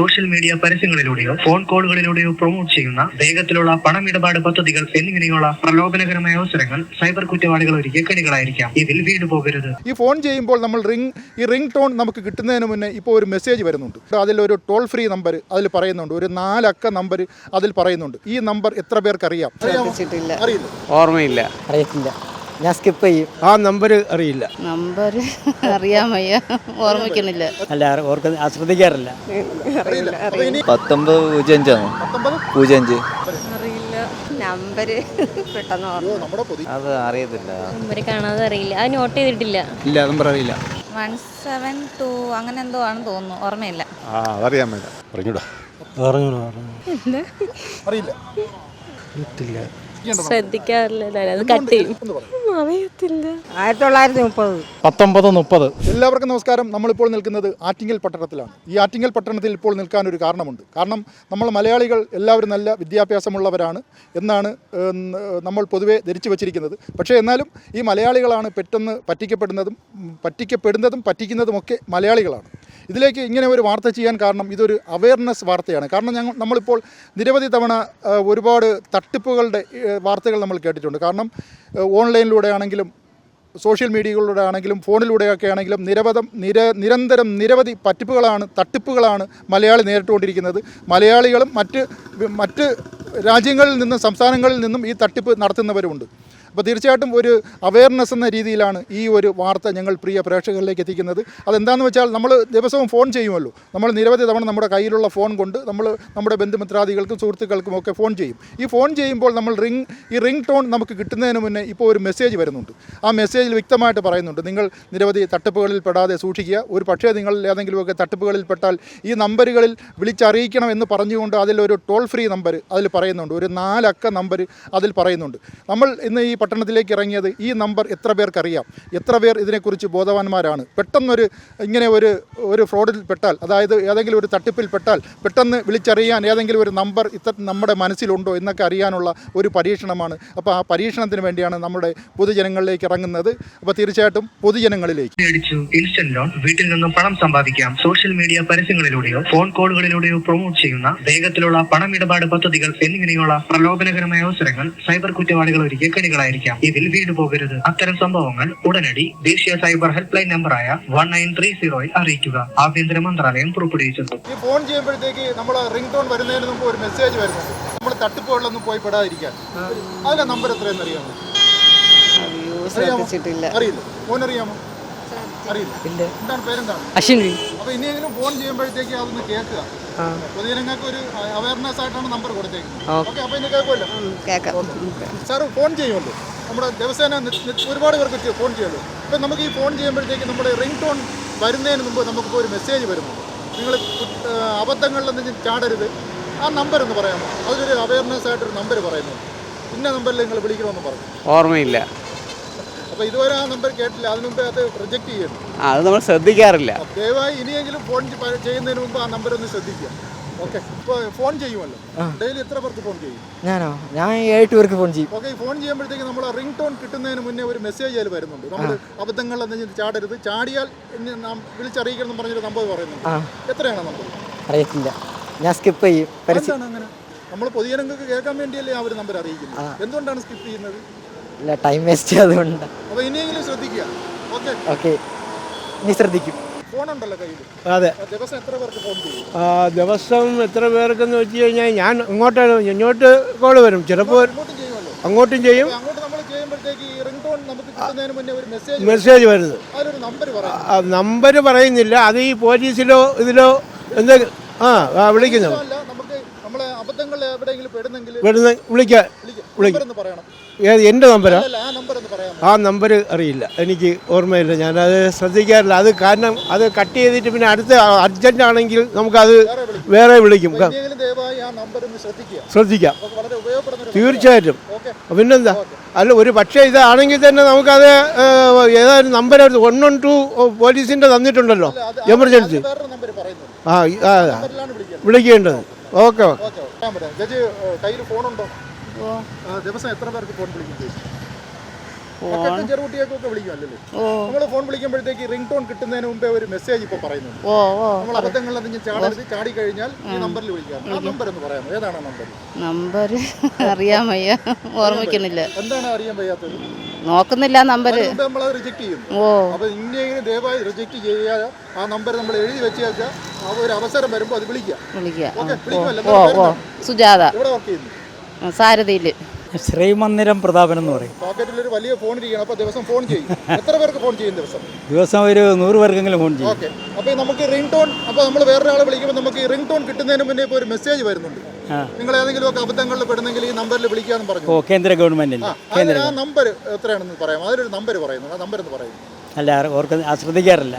Social media പരസ്യങ്ങളിലൂടെയോ phone കോളുകളിലൂടെയോ promote ചെയ്യുന്ന വേഗത്തിലുള്ള പണമിടപാട് പദ്ധതികൾ എന്നിങ്ങനെയുള്ള പ്രലോഭനകരമായ അവസരങ്ങൾ സൈബർ കുറ്റവാളികൾ ഒരുക്കിയ കെണികളായിരിക്കാം ഇതിൽ വീട് പോകരുത് ഈ ഫോൺ ചെയ്യുമ്പോൾ നമ്മൾ റിംഗ് ഈ റിംഗ് ടോൺ നമുക്ക് കിട്ടുന്നതിന് മുന്നേ ഇപ്പോൾ ഒരു മെസ്സേജ് വരുന്നുണ്ട്. അതിൽ ഒരു ടോൾ ഫ്രീ നമ്പർ അതിൽ പറയുന്നുണ്ട്. ഒരു നാലക്ക നമ്പർ അതിൽ പറയുന്നുണ്ട്. ഈ നമ്പർ എത്ര പേർക്ക് അറിയാം ഓർമ്മയില്ല. അറിയത്തില്ല. ഞാൻ സ്കിപ്പ് ചെയ്യും. ആ നമ്പർ അറിയില്ല. നമ്പർ അറിയാൻ വയ്യ. ഓർമ്മിക്കണില്ല. അല്ല ഓർക്കുന്ന ശ്രദ്ധിക്കാറില്ല പത്തൊമ്പത് പൂജ്യം അഞ്ചാണോ പൂജ്യം അഞ്ച്. നമ്പര് പെട്ടെന്ന് അത് അറിയത്തില്ല. നമ്പർ കാണാതെ അറിയില്ല. അത് നോട്ട് ചെയ്തിട്ടില്ല. ഇല്ല നമ്പർ അറിയില്ല. വൺ സെവൻ ടു അങ്ങനെ എന്തോ ആണെന്ന് തോന്നുന്നു. ഓർമ്മയില്ല. ആ അതറിയാൻ വേണ്ട പറഞ്ഞൂടാ. അറിയില്ല. മുപ്പത്. എല്ലാവർക്കും നമസ്കാരം. നമ്മളിപ്പോൾ നിൽക്കുന്നത് ആറ്റിങ്ങൽ പട്ടണത്തിലാണ്. ഈ ആറ്റിങ്ങൽ പട്ടണത്തിൽ ഇപ്പോൾ നിൽക്കാൻ ഒരു കാരണമുണ്ട്. കാരണം നമ്മൾ മലയാളികൾ എല്ലാവരും നല്ല വിദ്യാഭ്യാസമുള്ളവരാണ് എന്നാണ് നമ്മൾ പൊതുവെ ധരിച്ചു വച്ചിരിക്കുന്നത്. പക്ഷേ എന്നാലും ഈ മലയാളികളാണ് പെട്ടെന്ന് പറ്റിക്കപ്പെടുന്നതും പറ്റിക്കപ്പെടുന്നതും പറ്റിക്കുന്നതുമൊക്കെ മലയാളികളാണ്. ഇതിലേക്ക് ഇങ്ങനെ ഒരു വാർത്ത ചെയ്യാൻ കാരണം ഇതൊരു അവയർനെസ് വാർത്തയാണ്. കാരണം ഞങ്ങൾ നമ്മളിപ്പോൾ നിരവധി തവണ ഒരുപാട് തട്ടിപ്പുകളുടെ വാർത്തകൾ നമ്മൾ കേട്ടിട്ടുണ്ട്. കാരണം ഓൺലൈനിലൂടെ ആണെങ്കിലും സോഷ്യൽ മീഡിയകളിലൂടെ ആണെങ്കിലും ഫോണിലൂടെയൊക്കെ ആണെങ്കിലും നിരവധം നിര നിരന്തരം നിരവധി പറ്റിപ്പുകളാണ് തട്ടിപ്പുകളാണ് മലയാളി നേരിട്ടുകൊണ്ടിരിക്കുന്നത്. മലയാളികളും മറ്റ് മറ്റ് രാജ്യങ്ങളിൽ നിന്നും സംസ്ഥാനങ്ങളിൽ നിന്നും ഈ തട്ടിപ്പ് നടത്തുന്നവരുമുണ്ട്. അപ്പോൾ തീർച്ചയായിട്ടും ഒരു അവയർനെസ് എന്ന രീതിയിലാണ് ഈ ഒരു വാർത്ത ഞങ്ങൾ പ്രിയ പ്രേക്ഷകരിലേക്ക് എത്തിക്കുന്നത്. അതെന്താണെന്ന് വെച്ചാൽ നമ്മൾ ദിവസവും ഫോൺ ചെയ്യുമല്ലോ. നമ്മൾ നിരവധി തവണ നമ്മുടെ കയ്യിലുള്ള ഫോൺ കൊണ്ട് നമ്മൾ നമ്മുടെ ബന്ധുമിത്രാദികൾക്കും സുഹൃത്തുക്കൾക്കും ഒക്കെ ഫോൺ ചെയ്യും. ഈ ഫോൺ ചെയ്യുമ്പോൾ നമ്മൾ റിംഗ് ഈ റിംഗ് ടോൺ നമുക്ക് കിട്ടുന്നതിന് മുന്നേ ഇപ്പോൾ ഒരു മെസ്സേജ് വരുന്നുണ്ട്. ആ മെസ്സേജിൽ വ്യക്തമായിട്ട് പറയുന്നുണ്ട്. നിങ്ങൾ നിരവധി തട്ടിപ്പുകളിൽ പെടാതെ സൂക്ഷിക്കുക. ഒരു പക്ഷേ നിങ്ങൾ ഏതെങ്കിലുമൊക്കെ തട്ടിപ്പുകളിൽ പെട്ടാൽ ഈ നമ്പറുകളിൽ വിളിച്ചറിയിക്കണം എന്ന് പറഞ്ഞുകൊണ്ട് അതിലൊരു ടോൾ ഫ്രീ നമ്പർ അതിൽ പറയുന്നുണ്ട്. ഒരു നാലക്ക നമ്പർ അതിൽ പറയുന്നുണ്ട്. നമ്മൾ ഇന്ന് ഈ പട്ടണത്തിലേക്ക് ഇറങ്ങിയത് ഈ നമ്പർ എത്ര പേർക്കറിയാം? എത്ര പേർ ഇതിനെക്കുറിച്ച് ബോധവാന്മാരാണ്? പെട്ടെന്നൊരു ഇങ്ങനെ ഒരു ഒരു ഫ്രോഡിൽ പെട്ടാൽ അതായത് ഏതെങ്കിലും ഒരു തട്ടിപ്പിൽ പെട്ടാൽ പെട്ടെന്ന് വിളിച്ചറിയാൻ ഏതെങ്കിലും ഒരു നമ്പർ ഇത്ര നമ്മുടെ മനസ്സിലുണ്ടോ എന്നൊക്കെ അറിയാനുള്ള ഒരു പരീക്ഷണമാണ്. അപ്പോൾ ആ പരീക്ഷണത്തിന് വേണ്ടിയാണ് നമ്മുടെ പൊതുജനങ്ങളിലേക്ക് ഇറങ്ങുന്നത്. അപ്പോൾ തീർച്ചയായിട്ടും പൊതുജനങ്ങളിലേക്ക്. ഇൻസ്റ്റന്റ് ലോൺ വീട്ടിൽ നിന്നും പണം സമ്പാദിക്കാം. സോഷ്യൽ മീഡിയ പരസ്യങ്ങളിലൂടെയോ ഫോൺ കോളുകളിലൂടെയോ പ്രൊമോട്ട് ചെയ്യുന്ന വേഗത്തിലുള്ള പണമിടപാട് പദ്ധതികൾ എന്നിങ്ങനെയുള്ള പ്രലോഭനകരമായ അവസരങ്ങൾ സൈബർ കുറ്റവാളികൾ ഒരുക്കിയ കെണികളായി ഉണ്ടായിരിക്കാം ഇതിൽ വീട് പോകരുത്. അത്തരം സംഭവങ്ങൾ ഉടനടി ദേശീയ സൈബർ ഹെൽപ്ലൈൻ നമ്പറായ വൺ നയൻ ത്രീ സീറോയിൽ അറിയിക്കുക. ആഭ്യന്തര മന്ത്രാലയം പുറപ്പെടുവിച്ചിട്ടുണ്ട്. ഈ ഫോൺ ചെയ്യുമ്പോഴത്തേക്ക് നമ്മൾ റിംഗ് ടോൺ വരുന്നതിന് മുമ്പ് ഒരു മെസ്സേജ് വരുന്നുണ്ട്. നമ്മൾ തട്ടിപ്പുകളിലൊന്നും പോയി പെടാതിരിക്കാൻ. അതിന്റെ നമ്പർ എത്രയെന്ന് അറിയാമോ? അറിയില്ല? ഫോൺ അറിയാമോ അറിയില്ല? എന്താണ് പേരെന്താണ്? അശ്വിൻ അപ്പോൾ ഇനിയെങ്കിലും ഫോൺ ചെയ്യുമ്പോഴത്തേക്ക് അതൊന്ന് കേൾക്കുക. പൊതുജനങ്ങൾക്ക് ഒരു അവയർനെസ് ആയിട്ടാണ് നമ്പർ കൊടുത്തേക്കുന്നത്. ഓക്കെ അപ്പോൾ സാർ ഫോൺ ചെയ്യുമല്ലോ. നമ്മുടെ ദിവസേന ഒരുപാട് പേർക്ക് ഫോൺ ചെയ്യുള്ളൂ അപ്പൊ നമുക്ക് ഈ ഫോൺ ചെയ്യുമ്പോഴത്തേക്ക് നമ്മുടെ റിംഗ് ടോൺ വരുന്നതിന് മുമ്പ് നമുക്കിപ്പോൾ ഒരു മെസ്സേജ് വരുന്നു. നിങ്ങൾ അബദ്ധങ്ങളിൽ ചാടരുത്. ആ നമ്പർ ഒന്ന് പറയാമോ? അതൊരു അവയർനെസ് ആയിട്ടൊരു നമ്പർ പറയുന്നു. ഇന്ന നമ്പറിൽ നിങ്ങൾ വിളിക്കണമെന്ന് പറഞ്ഞു. ഓർമ്മയില്ല. ഇതുവരെ ആ നമ്പർ കേട്ടില്ല. അതിനു അത് റിജക്ട് ചെയ്യുന്നു. ആ അത് നമ്മൾ ശ്രദ്ധിക്കാറില്ല. ദയവായി ഇനിയെങ്കിലും ഫോൺ ചെയ്യുന്നതിന് മുമ്പ് ആ നമ്പർ ഒന്ന് ശ്രദ്ധിക്കുക. ഓക്കെ ഇപ്പോൾ ഫോൺ ചെയ്യുമല്ലോ? ഡെയിലി എത്ര പേർക്ക് ഫോൺ ചെയ്യും? ഞാനോ? ഞാൻ ഏഴ് പേർക്ക് ഫോൺ ചെയ്യും. ഓക്കെ ഫോൺ ചെയ്യുമ്പോഴത്തേക്ക് നമ്മൾ റിംഗ് ടോൺ കിട്ടുന്നതിന് മുന്നേ ഒരു മെസ്സേജ് അതിൽ വരുന്നുണ്ട്. നമ്മൾ അബദ്ധങ്ങൾ എന്ന് ചാടരുത്. ചാടിയാൽ നാം വിളിച്ചറിയിക്കണം എന്ന് പറഞ്ഞൊരു നമ്പർ പറയുന്നുണ്ട്. എത്രയാണ് നമ്പർ? അറിയത്തില്ല. ഞാൻ സ്കിപ്പ് ചെയ്യും. അങ്ങനെ? നമ്മൾ പൊതുജനങ്ങൾക്ക് കേൾക്കാൻ വേണ്ടിയല്ലേ ആ ഒരു നമ്പർ അറിയിക്കുന്നത്. എന്തുകൊണ്ടാണ് സ്കിപ്പ് ചെയ്യുന്നത്? ഇല്ല ടൈം വേസ്റ്റ് ചെയ്യാതുകൊണ്ട് അപ്പോൾ ഇനിയെങ്കിലും ഓക്കെ ഓക്കെ ശ്രദ്ധിക്കും. അതെ. ദിവസം എത്ര ഫോൺ ചെയ്യും? ആ, ദിവസം എത്ര പേർക്കെന്ന് വെച്ച് കഴിഞ്ഞാൽ ഞാൻ ഇങ്ങോട്ട് ഇങ്ങോട്ട് കോൾ വരും. ചിലപ്പോൾ അങ്ങോട്ടും ചെയ്യുമല്ലോ. അങ്ങോട്ടും ചെയ്യും. നമ്മൾ റിംഗ് ടോൺ ഒരു മെസ്സേജ് മെസ്സേജ് വരുന്നത്. നമ്പർ നമ്പർ പറയുന്നില്ല. അത് ഈ പോലീസിലോ ഇതിലോ എന്ത് ആ വിളിക്കുന്നു അല്ല നമ്മളെ ഏത് എന്റെ നമ്പരാ? ആ നമ്പർ അറിയില്ല. എനിക്ക് ഓർമ്മയില്ല. ഞാനത് ശ്രദ്ധിക്കാറില്ല. അത് കാരണം അത് കട്ട് ചെയ്തിട്ട് പിന്നെ അടുത്ത അർജന്റ് ആണെങ്കിൽ നമുക്കത് വേറെ വിളിക്കും. ശ്രദ്ധിക്കാം. തീർച്ചയായിട്ടും. പിന്നെന്താ? അല്ല ഒരു പക്ഷേ ഇതാണെങ്കിൽ തന്നെ നമുക്കത് ഏതായാലും നമ്പർ വൺ വൺ ടു പോലീസിന്റെ തന്നിട്ടുണ്ടല്ലോ. എമർജൻസി. ആ വിളിക്കേണ്ടത്. Okay okay. ദിവസം എത്ര പേർക്ക് ഫോൺ വിളിക്കും ചെറുകുട്ടികൾക്കൊക്കെ വിളിക്കുമല്ലേ നമ്മൾ ഫോൺ വിളിക്കുമ്പോഴത്തേക്ക് റിംഗ് ടോൺ കിട്ടുന്നതിന് മുമ്പേ ഒരു മെസ്സേജ് ഇപ്പൊ പറയുന്നുണ്ട്. നമ്മൾ അബദ്ധങ്ങൾ അതിന് ചാടരുത് ചാടി കഴിഞ്ഞാൽ ഈ നമ്പറിൽ വിളിക്കാം. ആ നമ്പർ എന്ന് പറയാമോ ഏതാണ് നമ്പർ നമ്പർ അറിയാൻ വയ്യ. ഓർമ്മിക്കുന്നില്ല. എന്താണ് അറിയാൻ വയ്യാത്തത്? നോക്കുന്നില്ല നമ്പർ നമ്മൾ റിജക്ട് ചെയ്യും അപ്പൊ ഇന്ത്യയിൽ ദയവായി റിജക്ട് ചെയ്യാതെ ആ നമ്പർ നമ്മൾ എഴുതി വെച്ച് വെച്ചാൽ ഒരു അവസരം വരുമ്പോൾ അത് വിളിക്കാം. വിളിക്കാം സുജാത. ഇവിടെ വർക്ക് ചെയ്യുന്നു? സാരഥിയിൽ ശ്രീമന്ദിരം പ്രതാപൻ എന്ന് പറയും. പോക്കറ്റിൽ ഒരു വലിയ ഫോൺ ഇരിക്കണം അപ്പോൾ ദിവസം ഫോൺ ചെയ്യും. എത്ര പേർക്ക് ഫോൺ ചെയ്യും ദിവസം? ദിവസം ഒരു നൂറ് പേർക്കെങ്കിലും ഫോൺ ചെയ്യും. ഓക്കെ. അപ്പോൾ നമുക്ക് റിംഗ് ടോൺ അപ്പോൾ നമ്മൾ വേറൊരാളെ വിളിക്കുമ്പോൾ നമുക്ക് ഈ റിംഗ് ടോൺ കിട്ടുന്നതിന് മുന്നേ ഇപ്പോൾ ഒരു മെസ്സേജ് വരുന്നുണ്ട്. നിങ്ങൾ ഏതെങ്കിലും ഒക്കെ അബദ്ധങ്ങളിൽ പെടുന്നെങ്കിൽ ഈ നമ്പറിൽ വിളിക്കാന്ന് പറഞ്ഞു. കേന്ദ്ര ഗവൺമെന്റിൽ ആ ആ നമ്പർ എത്രയാണെന്ന് പറയാം അതിലൊരു നമ്പർ പറയുന്നു. ആ നമ്പർ എന്ന് പറയും അല്ല ഓർക്ക് ആ ശ്രദ്ധിക്കാറില്ല.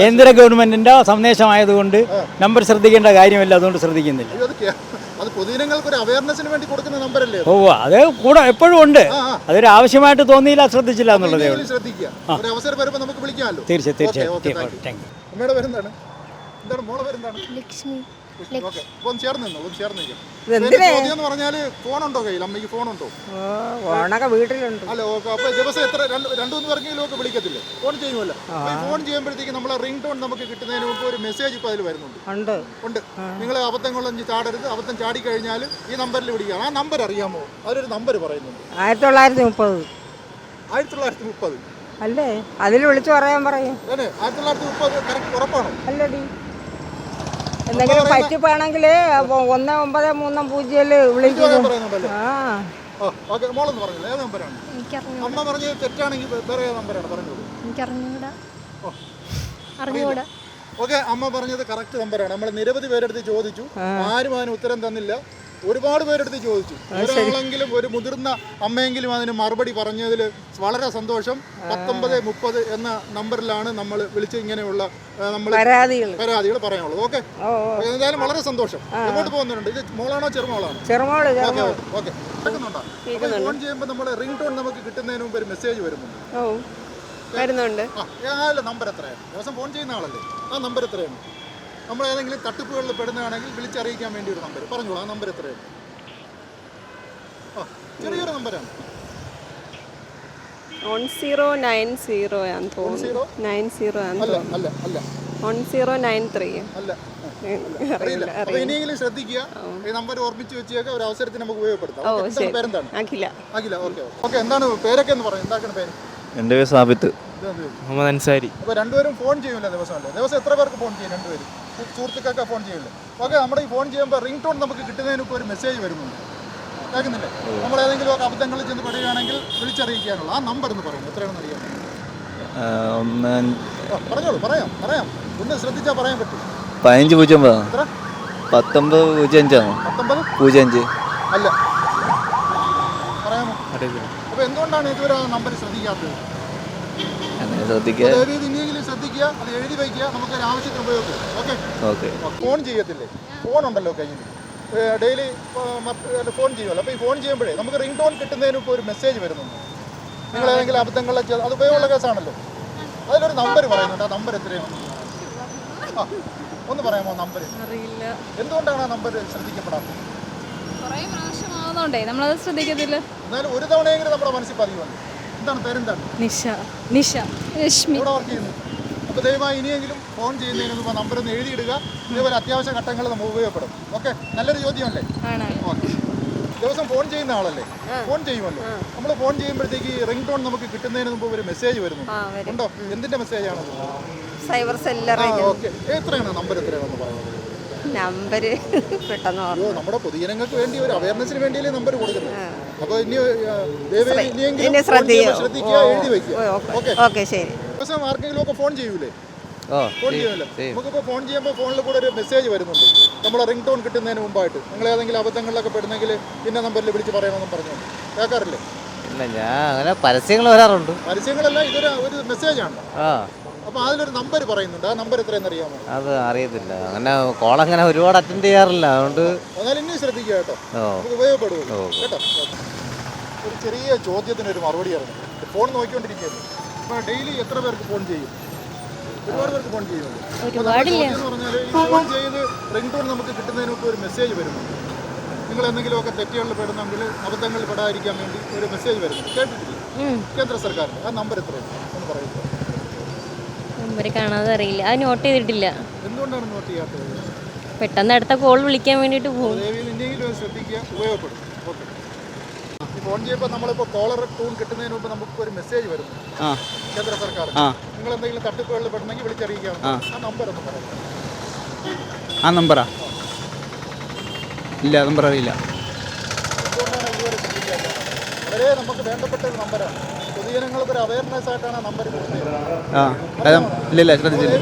കേന്ദ്ര ഗവൺമെന്റിന്റെ സന്ദേശമായതുകൊണ്ട് നമ്പർ ശ്രദ്ധിക്കേണ്ട കാര്യമില്ല അതുകൊണ്ട് ശ്രദ്ധിക്കുന്നില്ല. അത് അത് പൊതുജനങ്ങൾക്ക് ഒരു അവയർനെസ്സിന് വേണ്ടി കൊടുക്കുന്ന നമ്പറല്ലേ ഓ അത് കൂടെ എപ്പോഴും ഉണ്ട്. അതൊരു ആവശ്യമായിട്ട് തോന്നിയില്ല ശ്രദ്ധിച്ചില്ല എന്നുള്ളതേ ഉള്ളൂ. തീർച്ചയായും തീർച്ചയായും. ലക്ഷ്മി. ഓക്കെ. ഒന്ന് ചേർന്ന് നിന്നോ ഒന്ന് ചേർന്ന് നിൽക്കാം ഇതെന്തിനാ? ചോദ്യം എന്ന് പറഞ്ഞാൽ ഫോണുണ്ടോ കയ്യിൽ? അമ്മയ്ക്ക് ഫോണുണ്ടോ? ഓണൊക്കെ വീട്ടിലുണ്ട്. അല്ല ഓക്കെ അപ്പൊ ദിവസം എത്ര രണ്ട് രണ്ടു മൂന്ന് പേർക്കെങ്കിലും ഒക്കെ വിളിക്കത്തില്ലേ? ഫോൺ ചെയ്യുമല്ലോ. ഫോൺ ചെയ്യുമ്പോഴത്തേക്ക് നമ്മളെ റിംഗ് ടോൺ നമുക്ക് കിട്ടുന്നതിന് മുമ്പ് ഒരു മെസ്സേജ് ഇപ്പൊ അതിൽ വരുന്നുണ്ട്. ഉണ്ട്. നിങ്ങൾ അബദ്ധങ്ങളൊന്നും ചാടരുത്. അബദ്ധം ചാടി കഴിഞ്ഞാൽ ഈ നമ്പറിൽ വിളിക്കാം ആ നമ്പർ അറിയാമോ? അവരൊരു നമ്പർ പറയുന്നുണ്ട്. ആയിരത്തി തൊള്ളായിരത്തി മുപ്പത് ആയിരത്തി തൊള്ളായിരത്തി മുപ്പത് അല്ലേ? അതിൽ വിളിച്ചു പറയാൻ പറയും. അല്ലേ? ആയിരത്തി തൊള്ളായിരത്തി മുപ്പത് ഉറപ്പാണോ? അല്ലടി. എന്തെങ്കിലും പറ്റിപ്പോയാണെങ്കിൽ ഒന്ന് ഒമ്പത് മൂന്ന് പൂജ്യം വിളിക്കുന്നു ആ. അമ്മ പറഞ്ഞത് തെറ്റാണെങ്കിൽ വേറെ ഏത് നമ്പറാണ് പറഞ്ഞോളൂ എനിക്കറിഞ്ഞൂടാ. ഓ. അറിഞ്ഞൂടാ. ഓക്കെ അമ്മ പറഞ്ഞത് കറക്റ്റ് നമ്പറാണ് നമ്മൾ നിരവധി പേരെടുത്ത് ചോദിച്ചു. ആരും അതിന് ഉത്തരം തന്നില്ല. ഒരുപാട് പേരെടുത്ത് ചോദിച്ചു. ഒരാളെങ്കിലും ഒരു മുതിർന്ന അമ്മയെങ്കിലും അതിന് മറുപടി പറഞ്ഞതിൽ വളരെ സന്തോഷം. പത്തൊമ്പത് മുപ്പത് എന്ന നമ്പറിലാണ് നമ്മൾ വിളിച്ച് ഇങ്ങനെയുള്ള നമ്മൾ പരാതികൾ പറയാനുള്ളത്. ഓക്കെ? എന്തായാലും വളരെ സന്തോഷം. എങ്ങോട്ട് പോകുന്നുണ്ട്? ഇത് മോളാണോ ചെറുമോളാണോ? ചെറുമോൾ ഓക്കെ ഫോൺ ചെയ്യുമ്പോൾ നമ്മൾ റിംഗ് ടോൺ നമുക്ക് കിട്ടുന്നതിന് മുമ്പ് ഒരു മെസ്സേജ് വരുന്നുണ്ട്. വരുന്നുണ്ട്. ആ നമ്പർ എത്രയാണ്? ദിവസം ഫോൺ ചെയ്യുന്ന ആളല്ലേ? ആ നമ്പർ എത്രയാണ്? നമ്മൾ ഏതെങ്കിലും തട്ടിപ്പുകളിൽ പെടുന്നതാണെങ്കിൽ വിളിച്ചറിയിക്കാൻ വേണ്ടി ഒരു നമ്പർ പറഞ്ഞോളൂ ആ നമ്പർ എത്രയാണ്? ആ ചെറിയൊരു നമ്പറാണ് വൺ സീറോ നയൻ സീറോ ആണെന്ന് തോന്നുന്നു. നയൻ സീറോ ആണെന്ന് അല്ല അല്ല അല്ല. One zero nine three. അല്ല അറിയില്ല അറിയില്ല. അപ്പൊ ഇനിയെങ്കിലും ശ്രദ്ധിക്കുക. ഈ നമ്പർ ഓർമ്മിച്ച് വെച്ചേക്ക് ഒരു അവസരത്തിന് നമുക്ക് ഉപയോഗപ്പെടുത്താം. പേരെന്താണ്? അഖില. Akhila okay okay. എന്താണ് പേരൊക്കെ എന്ന് പറയും. എന്താണ് പേര്? എന്റെ പേര് സാബിത്ത്? മുഹമ്മദ് അൻസാരി. അപ്പോൾ രണ്ടുപേരും ഫോൺ ചെയ്യില്ല ദിവസമല്ലേ? ദിവസം എത്ര പേർക്ക് ഫോൺ ചെയ്യും രണ്ടുപേരും? സുഹൃത്തുക്കൾക്ക് ഫോൺ ചെയ്യില്ല ഓക്കെ നമ്മുടെ ഈ ഫോൺ ചെയ്യുമ്പോൾ റിംഗ് ടോൺ നമുക്ക് കിട്ടുന്നതിന് ഇപ്പോൾ ഒരു മെസ്സേജ് വരുന്നുണ്ട്. കേൾക്കുന്നില്ലേ? നമ്മൾ ഏതെങ്കിലും ഒക്കെ അബദ്ധങ്ങളിൽ ചെന്ന് പെടുകയാണെങ്കിൽ വിളിച്ചറിയിക്കാനുള്ള ആ നമ്പർ എന്ന് പറയുന്നത്. എത്രയാണെന്ന് അറിയാം പറഞ്ഞോളൂ പറയാം പറയാം. ഒന്ന് ശ്രദ്ധിച്ചാൽ പറയാൻ പറ്റും. പതിനഞ്ച് പൂജ്യം എത്ര? പത്തൊമ്പത് പൂജ്യം അഞ്ചാണോ പത്തൊമ്പത്? പൂജ്യം അഞ്ച്. അല്ല. പറയാമോ? അപ്പോൾ എന്തുകൊണ്ടാണ് ഇതുവരെ ആ നമ്പർ ശ്രദ്ധിക്കാത്തത്? ശ്രദ്ധിക്കുക. ശ്രദ്ധിക്കുക അത് എഴുതി വയ്ക്കുക നമുക്ക് ആവശ്യത്തിന് ഉപയോഗപ്പെടും ഓക്കെ? ഓക്കെ. ഫോൺ ചെയ്യത്തില്ലേ? ഫോൺ ഉണ്ടല്ലോ കയ്യിൽ. ഡെയിലി ഫോൺ ചെയ്യുമല്ലോ. അപ്പോൾ ഈ ഫോൺ ചെയ്യുമ്പോഴേ നമുക്ക് റിംഗ് ടോൺ കിട്ടുന്നതിന് ഇപ്പോൾ ഒരു മെസ്സേജ് വരുന്നുണ്ട്. നിങ്ങൾ ഏതെങ്കിലും അബദ്ധങ്ങളിൽ ചെയ്ത് അത് ഉപയോഗമുള്ള കേസാണല്ലോ. അതിലൊരു നമ്പർ പറയുന്നുണ്ട്. ആ നമ്പർ എത്രയാണ് ആ ഒന്ന് പറയാമോ നമ്പർ അറിയില്ല. എന്തുകൊണ്ടാണ് ആ നമ്പർ ശ്രദ്ധിക്കപ്പെടാത്തത്? കുറേ പ്രാവശ്യം ആവുന്നുണ്ടേ നമ്മളത് ശ്രദ്ധിക്കത്തില്ല. എന്നാലും ഒരു തവണയെങ്കിലും നമ്മുടെ മനസ്സിൽ പതിയുമല്ലോ. എന്താണ് പേരെന്താണ്? നിഷ. നിഷ. രശ്മി. ഇവിടെ വർക്ക് ചെയ്യുന്നു? അപ്പോൾ ദയവായി ഇനിയെങ്കിലും ഫോൺ ചെയ്യുന്നതിന് മുമ്പ് നമ്പർ ഒന്ന് എഴുതിയിടുക. ഇതേപോലെ അത്യാവശ്യ ഘട്ടങ്ങൾ നമുക്ക് ഉപയോഗപ്പെടും. ഓക്കെ നല്ലൊരു ചോദ്യമല്ലേ? ഓക്കെ ദിവസം ഫോൺ ചെയ്യുന്ന ആളല്ലേ? ഫോൺ ചെയ്യുമല്ലോ. നമ്മൾ ഫോൺ ചെയ്യുമ്പോഴത്തേക്ക് റിംഗ് ടോൺ നമുക്ക് കിട്ടുന്നതിന് മുമ്പ് ഒരു മെസ്സേജ് വരുന്നു. ഉണ്ടോ? എന്തിന്റെ മെസ്സേജ് ആണത് സൈബർ സെല്ലർ എത്രയാണ്? നമ്പർ എത്രയാണെന്ന് പറയുന്നത് നമ്പർ പെട്ടെന്ന് ഓർമ്മ. നമ്മുടെ പൊതുജനങ്ങൾക്ക് വേണ്ടി ഒരു അവയർനെസ്സിന് വേണ്ടിയല്ലേ നമ്പർ കൊടുക്കുന്നത്. അപ്പോൾ ഇനി ദയവായി ഇനിയെങ്കിലും ഇനി ഫോൺ ചെയ്യുമ്പോൾ ശ്രദ്ധിക്കുക. എഴുതി വെക്കുക ഓക്കെ. ഓക്കെ. ശരി. ദിവസം ആർക്കെങ്കിലും ഒക്കെ ഫോൺ ചെയ്യൂലേ? ഓ ഫോൺ ചെയ്യുമല്ലോ നമുക്കിപ്പോൾ ഫോൺ ചെയ്യുമ്പോൾ ഫോണിൽ കൂടെ ഒരു മെസ്സേജ് വരുന്നുണ്ട്. നമ്മളെ റിംഗ് ടോൺ കിട്ടുന്നതിന് മുമ്പായിട്ട്. നിങ്ങൾ ഏതെങ്കിലും അബദ്ധങ്ങളിലൊക്കെ പെടുന്നെങ്കിൽ ഇന്ന നമ്പറിൽ വിളിച്ച് പറയണമെന്നും പറഞ്ഞു കേൾക്കാറില്ലേ? ഇല്ല ഞാൻ അങ്ങനെ പരസ്യങ്ങൾ വരാറുണ്ട്. പരസ്യങ്ങളല്ല ഇതൊരു ഒരു മെസ്സേജാണ്. ആ. അപ്പോൾ അതിലൊരു നമ്പർ പറയുന്നുണ്ട്. ആ നമ്പർ എത്രയെന്ന് അറിയാമോ? അത് അറിയത്തില്ല. അങ്ങനെ കോൾ അങ്ങനെ ഒരുപാട് അറ്റൻഡ് ചെയ്യാറില്ല. അതുകൊണ്ട് എന്നാലും ഇനി ശ്രദ്ധിക്കുക കേട്ടോ. ഓ. നമുക്ക് ഉപയോഗപ്പെടുമല്ലോ കേട്ടോ. ഒരു ചെറിയ ചോദ്യത്തിന് ഒരു മറുപടി ആയിരുന്നു ഫോൺ നോക്കിക്കൊണ്ടിരിക്കുകയായിരുന്നു അപ്പോൾ ഡെയിലി എത്ര പേർക്ക് ഫോൺ ചെയ്യും? ഒരുപാട് പേർക്ക് ഫോൺ ചെയ്യുമല്ലോ അപ്പോൾ എന്ന് പറഞ്ഞാൽ ഈ ഫോൺ ചെയ്ത് റിംഗ് ടോൺ നമുക്ക് കിട്ടുന്നതിന് മുമ്പ് ഒരു മെസ്സേജ് വരുന്നുണ്ട് നിങ്ങൾ എന്തെങ്കിലുമൊക്കെ തെറ്റുകളിൽ പെടുന്നെങ്കിൽ അബദ്ധങ്ങളിൽ പെടാതിരിക്കാൻ വേണ്ടി ഒരു മെസ്സേജ് വരുന്നുണ്ട് കേട്ടിട്ടില്ല? കേന്ദ്ര സർക്കാരിന്റെ ആ നമ്പർ എത്രയാണ്? എന്ന് പറയുന്നത് നമ്പർ കാണാതെ അറിയില്ല. അത് നോട്ട് ചെയ്തിട്ടില്ല. എന്തുകൊണ്ടാണ് നോട്ട് ചെയ്യാത്തത്? പെട്ടെന്ന് അടുത്ത കോൾ വിളിക്കാൻ വേണ്ടിട്ട് പോകും. ഫോൺ ചെയ്യുമ്പോൾ നമ്മളിപ്പോൾ കോളർ ടൂൺ കിട്ടുന്നതിന് മുമ്പ് നമുക്ക് ഒരു മെസ്സേജ് വരുന്നു. ആ. കേന്ദ്ര സർക്കാർ. ആ. നിങ്ങൾ എന്തെങ്കിലും തട്ടിപ്പുകളിൽ പെടണമെങ്കിൽ വിളിച്ചറിയിക്കാം. ആ. നമ്പർ ഒന്ന് പറയാം. ആ നമ്പറാ ഇല്ല നമ്പർ അറിയില്ല. വളരെ നമുക്ക് വേണ്ടപ്പെട്ട ഒരു നമ്പറാണ് പൊതുജനങ്ങൾക്ക് ഒരു അവയർനെസ് ആയിട്ടാണ് ആ നമ്പർ കൊടുത്തത്. ആ അതെ ഇല്ല ഇല്ല ശ്രദ്ധിച്ചില്ല.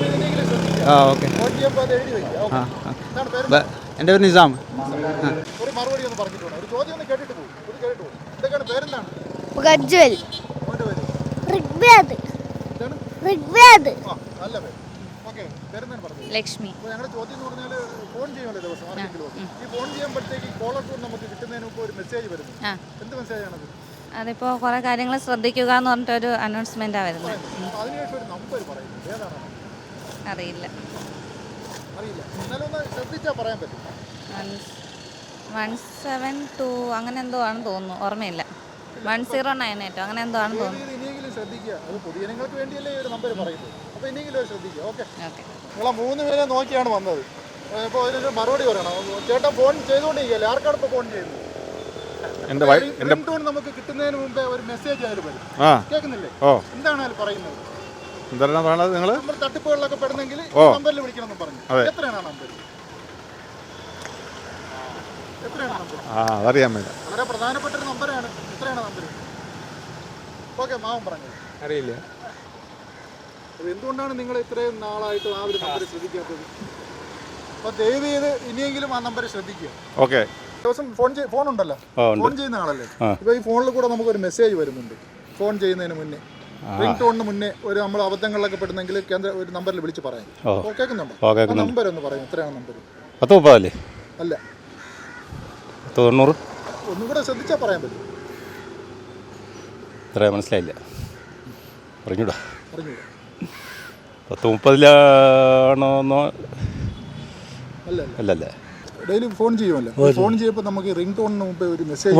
ആ ഓക്കെ. ആ എന്റെ പേര് നിസാം. ഒരു മറുപടി ഒന്ന് പറഞ്ഞിട്ടുണ്ട്. ഒരു ചോദ്യം ഒന്ന് കേട്ടിട്ട് പോകും ഇത് കേട്ടിട്ട് പോകും എന്തൊക്കെയാണ് പേരെന്താണ്? പ്രജ്വൽ മോന്റെ പേര്? ഋഗ്വേദ്. എന്താണ്? ഋഗ്വേദ്. നല്ല പേര്. ലക്ഷ്മി. ഫോൺ. ഈ ചെയ്യുമ്പോഴത്തേക്ക് കോളർ നമുക്ക് കിട്ടുന്നതിന് മുമ്പ് ഒരു മെസ്സേജ് വരുന്നു. എന്ത് മെസ്സേജാണത് അതിപ്പോൾ കുറേ കാര്യങ്ങൾ ശ്രദ്ധിക്കുക എന്ന് പറഞ്ഞിട്ടൊരു അനൗൺസ്മെന്റാണ് വരുന്നത്. അറിയില്ല. വൺ സെവൻ ടു അങ്ങനെ എന്തോ ആണെന്ന് തോന്നുന്നു. ഓർമ്മയില്ല. വൺ സീറോ നയൻ എയ്റ്റോ അങ്ങനെ എന്തോ ആണെന്ന് തോന്നുന്നു. മൂന്ന് പേരെ നോക്കിയാണ് വന്നത്. അതിനൊരു മറുപടി പറയണം. ചേട്ടൻ ഫോൺ ചെയ്തുകൊണ്ടിരിക്കുകയല്ലേ? ആർക്കാണ് ഇപ്പോൾ ഫോൺ ചെയ്യുന്നത്? റിംഗ് ടോൺ നമുക്ക് കിട്ടുന്നതിന് മുമ്പേ ഒരു മെസ്സേജ് വരും. ആ. കേൾക്കുന്നില്ലേ? ഓ. എന്താണ് അതിൽ പറയുന്നത്? എന്താണ് പറയണത് നിങ്ങൾ നമ്മൾ തട്ടിപ്പുകളിലൊക്കെ പെടുന്നെങ്കിൽ ഓ. നമ്പറിൽ വിളിക്കണം എന്ന് പറഞ്ഞു. അതെ. എത്രയാണ് നമ്പർ എത്രയാണ് നമ്പർ ആ അതറിയാൻ മേല. വളരെ പ്രധാനപ്പെട്ട ഒരു നമ്പറാണ് എത്രയാണ് നമ്പർ ഓക്കെ മാവൻ പറഞ്ഞു അറിയില്ല. എന്തുകൊണ്ടാണ് നിങ്ങൾ ഇത്രയും നാളായിട്ട് ആ ഒരു നമ്പർ ശ്രദ്ധിക്കാത്തത്? അപ്പോൾ ദയവ് ചെയ്ത് ഇനിയെങ്കിലും ആ നമ്പർ ശ്രദ്ധിക്കുക. ഓക്കെ. ദിവസം ഫോൺ ഫോൺ ഉണ്ടല്ലോ. ഫോൺ ചെയ്യുന്ന ആളല്ലേ? ഇപ്പൊ ഈ ഫോണിൽ കൂടെ നമുക്ക് ഒരു മെസ്സേജ് വരുന്നുണ്ട്. ഫോൺ ചെയ്യുന്നതിന് മുന്നേ. റിംഗ് ടോണിന് മുന്നേ ഒരു നമ്മൾ അബദ്ധങ്ങളിലൊക്കെ പെടുന്നെങ്കിൽ കേന്ദ്ര ഒരു നമ്പറിൽ വിളിച്ച് പറയാം. കേൾക്കുന്നുണ്ടോ. നമ്പർ ഒന്ന് പറയാം. എത്രയാണ് നമ്പർ പത്ത് മുപ്പതല്ലേ അല്ല. തൊണ്ണൂറ്? ഒന്നും കൂടെ ശ്രദ്ധിച്ചാൽ പറയാൻ പറ്റും. ഇത്ര മനസ്സിലായില്ല. പറഞ്ഞൂടാ. അറിഞ്ഞു പത്ത് മുപ്പതിലാണോ അല്ലല്ലേ. ഡെയിലി ഫോൺ ചെയ്യുമല്ലോ. ഫോൺ ചെയ്യുമ്പോൾ നമുക്ക് റിംഗ് ടോണിന് മുമ്പേ ഒരു മെസ്സേജ്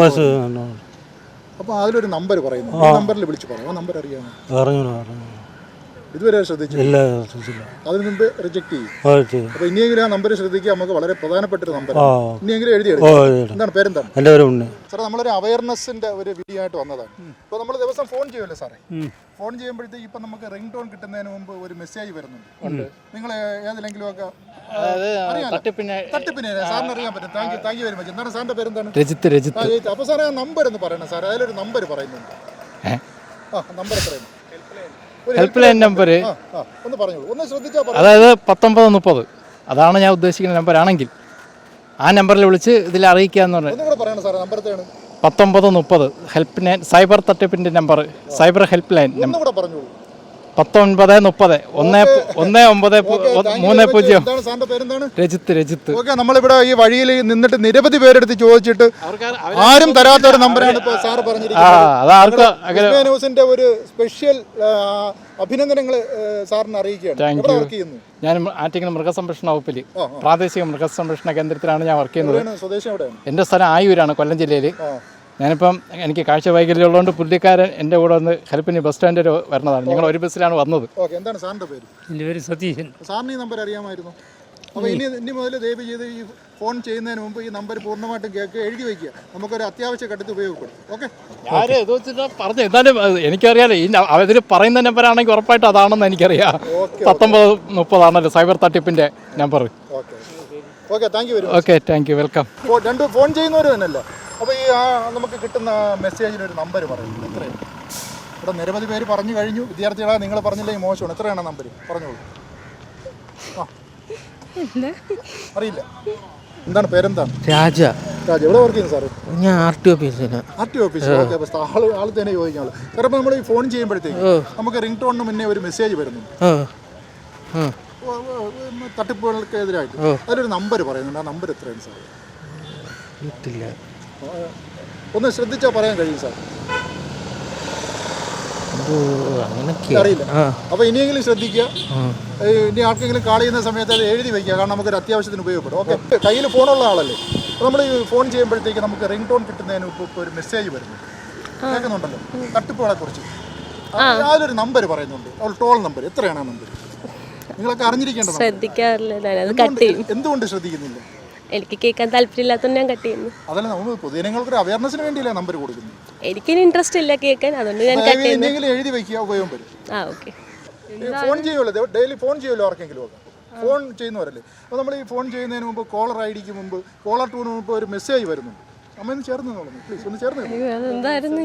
അപ്പോൾ അതിലൊരു നമ്പർ പറയുന്നു. നമ്പറിൽ വിളിച്ചു പറയാം. ആ നമ്പർ അറിയാമോ? ഇതുവരെ ശ്രദ്ധിച്ചില്ല. അതിന് മുമ്പ് റിജക്ട് ചെയ്യും. അപ്പോൾ ഇനിയെങ്കിലും ആ നമ്പർ ശ്രദ്ധിക്കുക. നമുക്ക് വളരെ പ്രധാനപ്പെട്ട ഒരു നമ്പർ ഇനിയെങ്കിലും എഴുതി. എന്താണ്? പേരെന്താണ്? എന്റെ പേര് ഉണ്ണി. സാറേ നമ്മളൊരു അവയർനെസ്സിന്റെ ഒരു വീഡിയോ ആയിട്ട് വന്നതാണ്. ഇപ്പൊ നമ്മൾ ദിവസം ഫോൺ ചെയ്യുമല്ലോ സാറേ? ഫോൺ ചെയ്യുമ്പോഴത്തേക്ക് ഇപ്പം നമുക്ക് റിംഗ് ടോൺ കിട്ടുന്നതിന് മുമ്പ് ഒരു മെസ്സേജ് വരുന്നുണ്ട്. നിങ്ങൾ ഏതിലെങ്കിലും ഒക്കെ തട്ടിപ്പിന്നെ തട്ടിപ്പിനെ സാറിന് അറിയാൻ പറ്റും. Thank you thank you very much എന്താണ് സാറിന്റെ പേരെന്താണ്? രജിത്ത് രജിത്ത്. ആ, അപ്പൊ സാറേ ആ നമ്പർ എന്ന് പറയണം സാറേ. അതിലൊരു നമ്പർ പറയുന്നുണ്ട്. ആ നമ്പർ എത്രയാണ്? ഒരു ഹെൽപ്പ് ലൈൻ നമ്പർ ഒന്ന് പറഞ്ഞോളൂ. ഒന്ന് ശ്രദ്ധിച്ചാൽ അതായത് പത്തൊമ്പത് മുപ്പത്. അതാണ് ഞാൻ ഉദ്ദേശിക്കുന്ന നമ്പർ ആണെങ്കിൽ. ആ നമ്പറിൽ വിളിച്ച് ഇതിൽ അറിയിക്കുക എന്ന് പറഞ്ഞു പത്തൊമ്പത് മുപ്പത്. Help line cyber തട്ടിപ്പിന്റെ number cyber help line number പത്തൊൻപത് മുപ്പത്. ഒന്ന് ഒന്ന് ഒമ്പത് മൂന്ന് പൂജ്യം. രജിത്ത് രജിത്ത്. ഓക്കെ നമ്മളിവിടെ ഈ വഴിയിൽ നിന്നിട്ട് നിരവധി പേരെടുത്ത് ചോദിച്ചിട്ട് ആരും തരാത്ത ഒരു നമ്പറാണ് ഇപ്പോൾ സാറ് പറഞ്ഞിരിക്കുന്നത്. ന്യൂസിന്റെ ഒരു സ്പെഷ്യൽ അഭിനന്ദനങ്ങൾ സാറിന് അറിയിക്കുകയാണ്. ഞാൻ ആറ്റിങ്ങൽ മൃഗസംരക്ഷണ വകുപ്പിൽ. പ്രാദേശിക മൃഗസംരക്ഷണ കേന്ദ്രത്തിലാണ് ഞാൻ വർക്ക് ചെയ്യുന്നത്. എന്റെ സ്വദേശം എവിടെയാണ്? എന്റെ സ്ഥലം ആയൂരാണ് കൊല്ലം ജില്ലയിൽ ഞാനിപ്പം എനിക്ക് കാഴ്ച വൈകല്യം ഉള്ളതുകൊണ്ട് പുള്ളിക്കാരൻ എന്റെ കൂടെ ഒന്ന് ഹെൽപ്പിന് ബസ് സ്റ്റാൻഡിൽ വരണതാണ് ഞങ്ങൾ ഒരു ബസ്സിലാണ് വന്നത്. ഓക്കെ എന്താണ് സാറിന്റെ പേര്? എന്റെ പേര് സതീശൻ. സാറിന് ഈ നമ്പർ അറിയാമായിരുന്നു. അപ്പോൾ ഇനി ഇനി മുതൽ ദയവ് ചെയ്ത് ഈ ഫോൺ ചെയ്യുന്നതിന് മുമ്പ് ഈ നമ്പർ പൂർണമായിട്ടും കേൾക്കുക എഴുതി വയ്ക്കുക. നമുക്കൊരു അത്യാവശ്യ ഘട്ടത്തിൽ ഉപയോഗപ്പെടും. ഓക്കെ? ഞാൻ ഇത് വെച്ചിട്ട് പറഞ്ഞു എന്നാലും എനിക്കറിയാലോ. ഈ അവർ പറയുന്ന നമ്പറാണെങ്കിൽ ഉറപ്പായിട്ട് അതാണെന്ന് എനിക്കറിയാം. പത്തൊമ്പത് മുപ്പതാണല്ലോ cyber തട്ടിപ്പിന്റെ number okay. Okay thank you very much okay thank you welcome രണ്ട് ഫോൺ ചെയ്യുന്നവർ തന്നെയല്ല? അപ്പോൾ ഈ ആ നമുക്ക് കിട്ടുന്ന മെസ്സേജിന് ഒരു നമ്പർ പറയും എത്രയാണ് ഇവിടെ നിരവധി പേര് പറഞ്ഞു കഴിഞ്ഞു. വിദ്യാർത്ഥികളെ നിങ്ങൾ പറഞ്ഞില്ലെങ്കിൽ മോശമാണ്. എത്രയാണ് നമ്പർ പറഞ്ഞോളൂ. ആ. അറിയില്ല. എന്താണ് പേരെന്താണ്? രാജ. രാജ. എവിടെ വർക്ക് ചെയ്യുന്നു സാറ് ഞാൻ ആർ ടി ഓഫീസിന് ആർ ടി ഓഫീസ് ഓക്കെ അപ്പോൾ ആൾ ആൾ തന്നെ ചോദിക്കാം കാരണം നമ്മൾ ഈ ഫോൺ ചെയ്യുമ്പോഴത്തേക്ക് നമുക്ക് റിംഗ് ടോണിന് മുന്നേ ഒരു മെസ്സേജ് വരുന്നു തട്ടിപ്പുകൾക്ക് എതിരായിട്ട്. അതിലൊരു നമ്പർ പറയുന്നുണ്ട്. ആ നമ്പർ എത്രയാണ് സാർ കിട്ടില്ല ഒന്ന് ശ്രദ്ധിച്ചാൽ പറയാൻ കഴിയും സാർ അറിയില്ല. അപ്പോൾ ഇനിയെങ്കിലും ശ്രദ്ധിക്കുക. ഇനി ആർക്കെങ്കിലും കാൾ ചെയ്യുന്ന സമയത്ത് അത് എഴുതി വെക്കുക. കാരണം നമുക്ക് ഒരു അത്യാവശ്യത്തിന് ഉപയോഗപ്പെടും. ഓക്കെ. കയ്യിൽ ഫോണുള്ള ആളല്ലേ? നമ്മൾ ഈ ഫോൺ ചെയ്യുമ്പോഴത്തേക്ക് നമുക്ക് റിംഗ് ടോൺ കിട്ടുന്നതിന് ഇപ്പോൾ ഒരു മെസ്സേജ് വരുന്നു കേൾക്കുന്നുണ്ടല്ലോ? തട്ടിപ്പുകളെ കുറിച്ച്. യാതൊരു നമ്പർ പറയുന്നുണ്ട്. അവൾ ടോൾ നമ്പർ എത്രയാണ് ആ നമ്പർ നിങ്ങളൊക്കെ അറിഞ്ഞിരിക്കേണ്ടത് ശ്രദ്ധിക്കാറില്ല ഞാനത് കട്ട് എന്തുകൊണ്ട് ചെയ്യും. എന്തുകൊണ്ട് ശ്രദ്ധിക്കുന്നില്ല? എനിക്ക് കേൾക്കാൻ താല്പര്യമില്ലാത്തതുകൊണ്ട് ഞാൻ കട്ട് ചെയ്യുന്നു. അതല്ല നമ്മൾ പൊതുജനങ്ങൾക്ക് ഒരു അവയർനെസ്സിന് വേണ്ടിയല്ലേ നമ്പർ കൊടുക്കുന്നത്? എനിക്കിനി ഇൻട്രസ്റ്റ് ഇല്ല കേൾക്കാൻ അതുകൊണ്ട് ഞാൻ കട്ട് ദയവ് ചെയ്ത് ചെയ്യുന്നു. എന്തെങ്കിലും എഴുതി ഉപയോഗം വരും. ആ ഓക്കെ. ഫോൺ ചെയ്യുമല്ലോ ഡെയിലി ഫോൺ ചെയ്യുമല്ലോ ആർക്കെങ്കിലും ഒക്കെ. ഫോൺ ചെയ്യുന്നവരല്ലേ. അപ്പോൾ നമ്മൾ ഈ ഫോൺ ചെയ്യുന്നതിന് മുമ്പ് കോളർ ഐ ഡിക്ക് മുമ്പ് കോളർ ടൂന് മുമ്പ് ഒരു മെസ്സേജ് വരുന്നുണ്ട്. അമ്മ ഒന്ന് ചേർന്ന് പ്ലീസ് ഒന്ന് ചേർന്ന്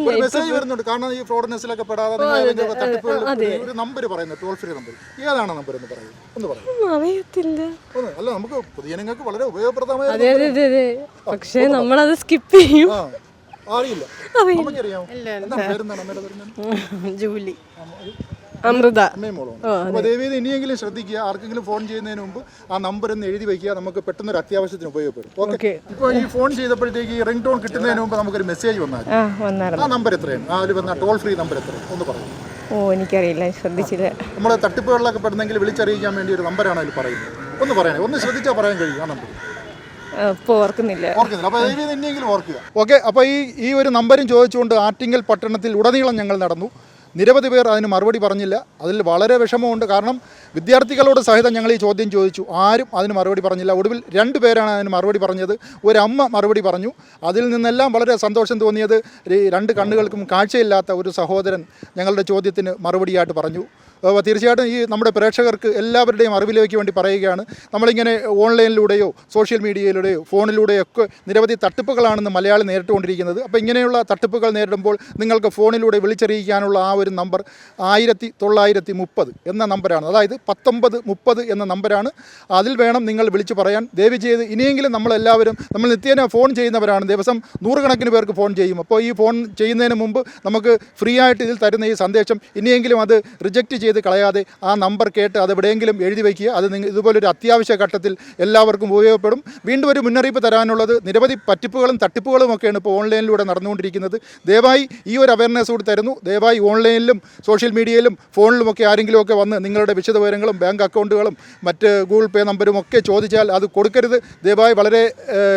ഒരു മെസ്സേജ് വരുന്നുണ്ട്. കാരണം ഈ ഫ്രോഡ്നെസ്സിലൊക്കെ പെടാതെ നിങ്ങൾ ഏതെങ്കിലും തട്ടിപ്പുകളിൽ ഒരു നമ്പർ പറയുന്നത് ടോൾ ഫ്രീ നമ്പർ ഏതാണ് നമ്പർ എന്ന് പറയും ഒന്ന് പറയൂ. അറിയത്തില്ല. ഒന്ന് അല്ല നമുക്ക് പൊതുജനങ്ങൾക്ക് വളരെ ഉപയോഗപ്രദമായ ഒരു അതെ അതെ അതെ അതെ. പക്ഷേ നമ്മളത് സ്കിപ്പ് ചെയ്യും. അറിയില്ല. അമ്മയ്ക്കറിയാമോ എന്താണ് പേരെന്താണ് അമ്മയുടെ പേരെന്താണ് ജൂലി. അമൃത. മോളും അപ്പോൾ ദയവേത് ഇനിയെങ്കിലും ശ്രദ്ധിക്കുക. ആർക്കെങ്കിലും ഫോൺ ചെയ്യുന്നതിന് മുമ്പ് ആ നമ്പർ ഒന്ന് എഴുതി വയ്ക്കുക നമുക്ക് പെട്ടെന്ന് ഒരു അത്യാവശ്യത്തിന് ഉപയോഗപ്പെടും. ഓക്കെ? ഇപ്പോൾ ഈ ഫോൺ ചെയ്തപ്പോഴത്തേക്ക് ഈ റിംഗ് ടോൺ കിട്ടുന്നതിന് മുമ്പ് നമുക്കൊരു മെസ്സേജ് വന്നാൽ ആ നമ്പർ എത്രയാണ്? ആ ഒരു വന്ന ടോൾ ഫ്രീ നമ്പർ എത്രയാണ്? ഒന്ന് പറഞ്ഞു ഓ എനിക്കറിയില്ല. ശ്രദ്ധിച്ചില്ല. നമ്മൾ തട്ടിപ്പുകളിലൊക്കെ പെടുന്നെങ്കിൽ വിളിച്ചറിയിക്കാൻ വേണ്ടി ഒരു നമ്പറാണ് അതിൽ പറയുന്നത്. ഒന്ന് പറയണേ. ഒന്ന് ശ്രദ്ധിച്ചാൽ പറയാൻ കഴിയും ആ നമ്പർ. ഓർക്കുന്നില്ല. ഓക്കെ? അപ്പോൾ ഈ ഈ ഒരു നമ്പരും ചോദിച്ചുകൊണ്ട് ആറ്റിങ്ങൽ പട്ടണത്തിൽ ഉടനീളം ഞങ്ങൾ നടന്നു. നിരവധി പേർ അതിന് മറുപടി പറഞ്ഞില്ല. അതിൽ വളരെ വിഷമമുണ്ട്. കാരണം വിദ്യാർത്ഥികളോട് സഹിതം ഞങ്ങൾ ഈ ചോദ്യം ചോദിച്ചു. ആരും അതിന് മറുപടി പറഞ്ഞില്ല. ഒടുവിൽ രണ്ട് പേരാണ് അതിന് മറുപടി പറഞ്ഞത്. ഒരമ്മ മറുപടി പറഞ്ഞു. അതിൽ നിന്നെല്ലാം വളരെ സന്തോഷം തോന്നിയത് രണ്ട് കണ്ണുകൾക്കും കാഴ്ചയില്ലാത്ത ഒരു സഹോദരൻ ഞങ്ങളുടെ ചോദ്യത്തിന് മറുപടിയായിട്ട് പറഞ്ഞു. തീർച്ചയായിട്ടും ഈ നമ്മുടെ പ്രേക്ഷകർക്ക് എല്ലാവരുടെയും അറിവിലേക്ക് വേണ്ടി പറയുകയാണ്. നമ്മളിങ്ങനെ ഓൺലൈനിലൂടെയോ സോഷ്യൽ മീഡിയയിലൂടെയോ ഫോണിലൂടെയോ ഒക്കെ നിരവധി തട്ടിപ്പുകളാണെന്ന് മലയാളി നേരിട്ടുകൊണ്ടിരിക്കുന്നത്. അപ്പോൾ ഇങ്ങനെയുള്ള തട്ടിപ്പുകൾ നേരിടുമ്പോൾ നിങ്ങൾക്ക് ഫോണിലൂടെ വിളിച്ചറിയിക്കാനുള്ള ആ ഒരു നമ്പർ ആയിരത്തി തൊള്ളായിരത്തി മുപ്പത് എന്ന നമ്പറാണ് അതായത് പത്തൊമ്പത് മുപ്പത് എന്ന നമ്പരാണ്. അതിൽ വേണം നിങ്ങൾ വിളിച്ചു പറയാൻ. ദയവ് ചെയ്ത് ഇനിയെങ്കിലും നമ്മളെല്ലാവരും നമ്മൾ നിത്യേന ഫോൺ ചെയ്യുന്നവരാണ്. ദിവസം നൂറുകണക്കിന് പേർക്ക് ഫോൺ ചെയ്യും. അപ്പോൾ ഈ ഫോൺ ചെയ്യുന്നതിന് മുമ്പ് നമുക്ക് ഫ്രീ ആയിട്ട് ഇതിൽ തരുന്ന ഈ സന്ദേശം ഇനിയെങ്കിലും അത് റിജക്റ്റ് ചെയ്ത് കളയാതെ ആ നമ്പർ കേട്ട് അത് എവിടെയെങ്കിലും എഴുതി വയ്ക്കുക. അത് ഇതുപോലൊരു അത്യാവശ്യ ഘട്ടത്തിൽ എല്ലാവർക്കും ഉപയോഗപ്പെടും. വീണ്ടും ഒരു മുന്നറിയിപ്പ് തരാനുള്ളത് നിരവധി പറ്റിപ്പുകളും തട്ടിപ്പുകളും ഒക്കെയാണ് ഇപ്പോൾ ഓൺലൈനിലൂടെ നടന്നുകൊണ്ടിരിക്കുന്നത്. ദയവായി ഈ ഒരു അവയർനെസ് കൂടി തരുന്നു. ദയവായി ഓൺലൈനിലും സോഷ്യൽ മീഡിയയിലും ഫോണിലും ഫോണിലുമൊക്കെ ആരെങ്കിലുമൊക്കെ വന്ന് നിങ്ങളുടെ വിശദവിവരങ്ങളും ബാങ്ക് അക്കൗണ്ടുകളും മറ്റ് ഗൂഗിൾ പേ നമ്പരും ഒക്കെ ചോദിച്ചാൽ അത് കൊടുക്കരുത്. ദയവായി വളരെ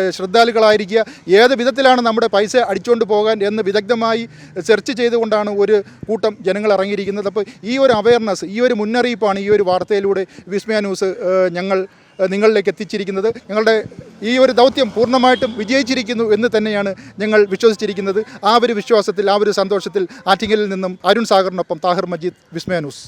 ശ്രദ്ധാലുക്കളായിരിക്കുക. ഏത് വിധത്തിലാണ് നമ്മുടെ പൈസ അടിച്ചുകൊണ്ട് പോകാൻ എന്ന് വിദഗ്ധമായി സെർച്ച് ചെയ്തുകൊണ്ടാണ് ഒരു കൂട്ടം ജനങ്ങൾ ഇറങ്ങിയിരിക്കുന്നത്. അപ്പോൾ ഈ ഒരു അവയർനെസ് ഈ ഒരു മുന്നറിയിപ്പാണ് ഈ ഒരു വാർത്തയിലൂടെ വിസ്മയ ന്യൂസ് ഞങ്ങൾ നിങ്ങളിലേക്ക് എത്തിച്ചിരിക്കുന്നത്. ഞങ്ങളുടെ ഈ ഒരു ദൗത്യം പൂർണമായിട്ടും വിജയിച്ചിരിക്കുന്നു എന്ന് തന്നെയാണ് ഞങ്ങൾ വിശ്വസിച്ചിരിക്കുന്നത്. ആ ഒരു വിശ്വാസത്തിൽ ആ ഒരു സന്തോഷത്തിൽ ആറ്റിങ്ങലിൽ നിന്നും അരുൺ സാഗറിനൊപ്പം താഹിർ മജീദ് വിസ്മയ ന്യൂസ്.